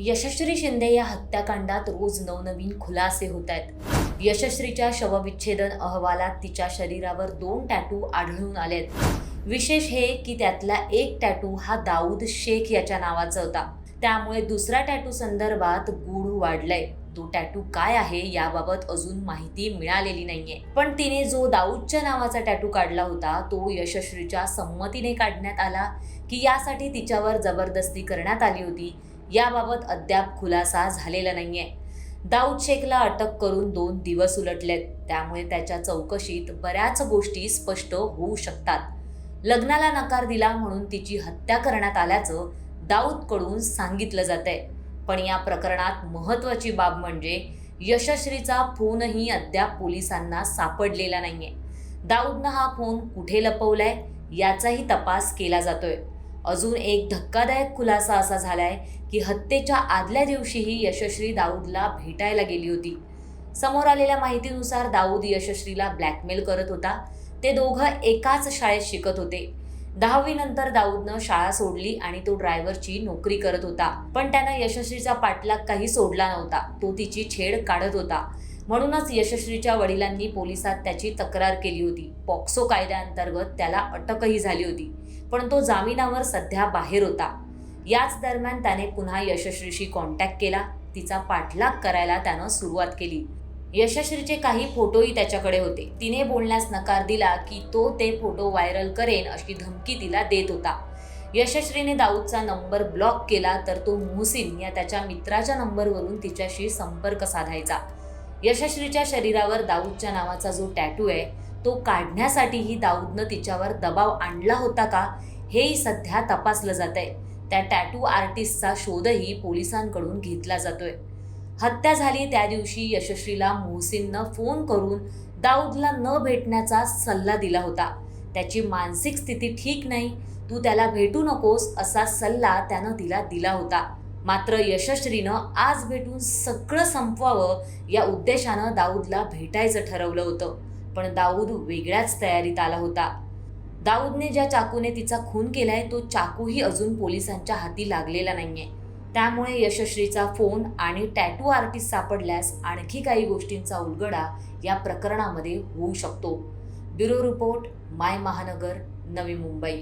यशश्री शिंदे या हत्याकांडात रोज नवनवीन खुलासे होत आहेत. यशश्रीच्या शवविच्छेदन अहवालात तिच्या शरीरावर दोन टॅटू आढळून आलेत. विशेष हे की त्यातला एक टॅटू हा दाऊद शेख याच्या नावाचा होता. त्यामुळे दुसऱ्या टॅटू संदर्भात गूढ वाढलंय. तो टॅटू काय आहे याबाबत अजून माहिती मिळालेली नाहीये. पण तिने जो दाऊदच्या नावाचा टॅटू काढला होता तो यशस्वीच्या संमतीने काढण्यात आला की यासाठी तिच्यावर जबरदस्ती करण्यात आली होती. याबाबत अद्याप खुलासा झालेला नाहीये. दाऊद शेखला अटक करून दोन दिवस उलटलेत. त्यामुळे त्याच्या चौकशीत बऱ्याच गोष्टी स्पष्ट होऊ शकतात. लग्नाला नकार दिला म्हणून तिची हत्या करण्यात आल्याचं दाऊदकडून सांगितलं जातंय. पण या प्रकरणात महत्त्वाची बाब म्हणजे यशश्रीचा फोनही अद्याप पोलिसांना सापडलेला नाहीये. दाऊदनं हा फोन कुठे लपवलाय याचाही तपास केला जातोय. अजून एक धक्कादायक खुलासा असा झालाय की हत्येच्या आदल्या दिवशीही यशस्वी दाऊदला भेटायला गेली होती. समोर आलेल्या माहितीनुसार दाऊद यशस्वीला ब्लॅकमेल करत होता. ते दोघं एकाच शाळेत शिकत होते. दहावीनंतर दाऊदनं शाळा सोडली आणि तो ड्रायव्हरची नोकरी करत होता. पण त्यानं यशस्वीचा पाठलाग काही सोडला नव्हता. तो तिची छेड काढत होता. म्हणूनच यशस्वीच्या वडिलांनी पोलिसात त्याची तक्रार केली होती. पॉक्सो कायद्याअंतर्गत त्याला अटकही झाली होती. पण तो जामिनावर सध्या बाहेर होता. याच दरम्यान त्याने पुन्हा यशस्वीशी कॉन्टॅक्ट केला. तिचा पाठलाग करायला त्यानं सुरुवात केली. यशस्वीचे काही फोटोही त्याच्याकडे होते. तिने बोलण्यास नकार दिला की तो ते फोटो व्हायरल करेन अशी धमकी तिला देत होता. यशश्रीने दाऊदचा नंबर ब्लॉक केला तर तो मोहसिन या त्याच्या मित्राच्या नंबरवरून तिच्याशी संपर्क साधायचा. यशश्रीच्या शरीरावर दाऊदच्या नावाचा जो टॅटू आहे तो काढण्यासाठीही दाऊदनं तिच्यावर दबाव आणला होता का हेही सध्या तपासलं जात आहे त्या टॅटू आर्टिस्टचा शोधही पोलिसांकडून घेतला जातोय. हत्या झाली त्या दिवशी यशस्वीला मोहसिननं फोन करून दाऊदला न भेटण्याचा सल्ला दिला होता. त्याची मानसिक स्थिती ठीक नाही तू त्याला भेटू नकोस असा सल्ला त्यानं तिला दिला होता. मात्र यशश्रीनं आज भेटून सगळं संपवावं या उद्देशानं दाऊदला भेटायचं ठरवलं होतं. पण दाऊद वेगळ्याच तयारीत आला होता. दाऊदने ज्या चाकूने तिचा खून केलाय तो चाकूही अजून पोलिसांच्या हाती लागलेला नाहीये. त्यामुळे यशस्वीचा फोन आणि टॅटू आर्टिस्ट सापडल्यास आणखी काही गोष्टींचा उलगडा या प्रकरणामध्ये होऊ शकतो. ब्युरो रिपोर्ट माय महानगर नवी मुंबई.